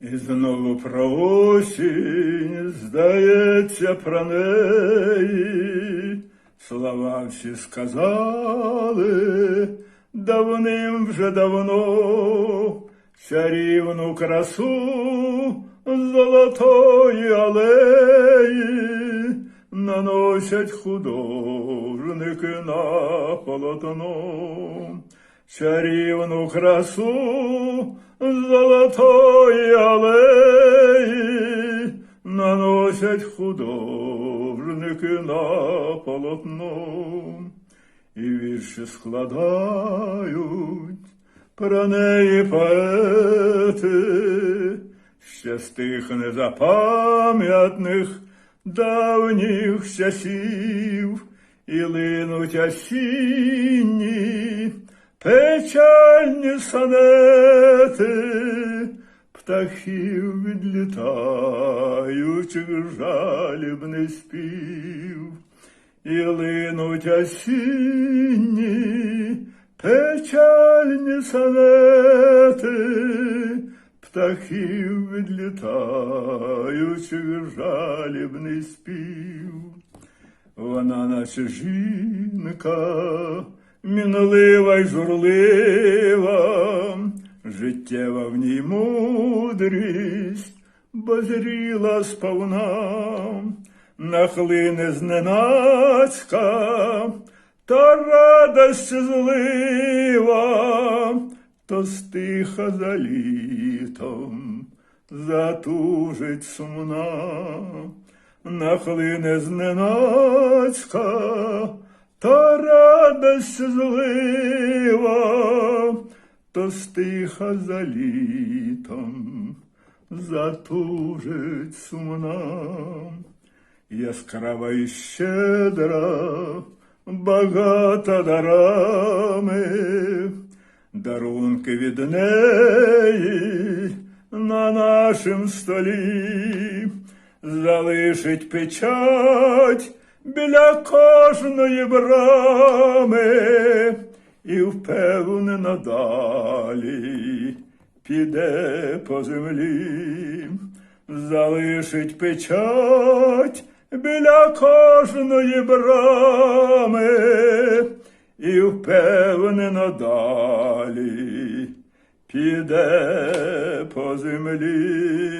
І знову про осінь, здається, про неї. Слова всі сказали, давним вже давно, чарівну красу золотої алеї наносять художники на полотно. Чарівну красу золотої алеї наносять художники на полотно і вірші складають про неї поети ще з тих незапам'ятних давніх часів. І линуть осінні печальні сонети птахів відлітаючих жалібний спів. І линуть осінні печальні сонети птахів відлітаючих жалібний спів. Вона наче жінка, мінлива й журлива, життєва в ній мудрість, бо зріла сповна, нахлине зненацька, та радость злива, то стиха за літом, затужить сумна, нахлине зненацька, та радость злива, то стиха за літом, затужить сумна, яскрава і щедра, багата дарами, дарунки від неї на нашім столі залишить печать біля кожної брами і впевнено далі піде по землі, залишить печать біля кожної брами і впевнено далі піде по землі.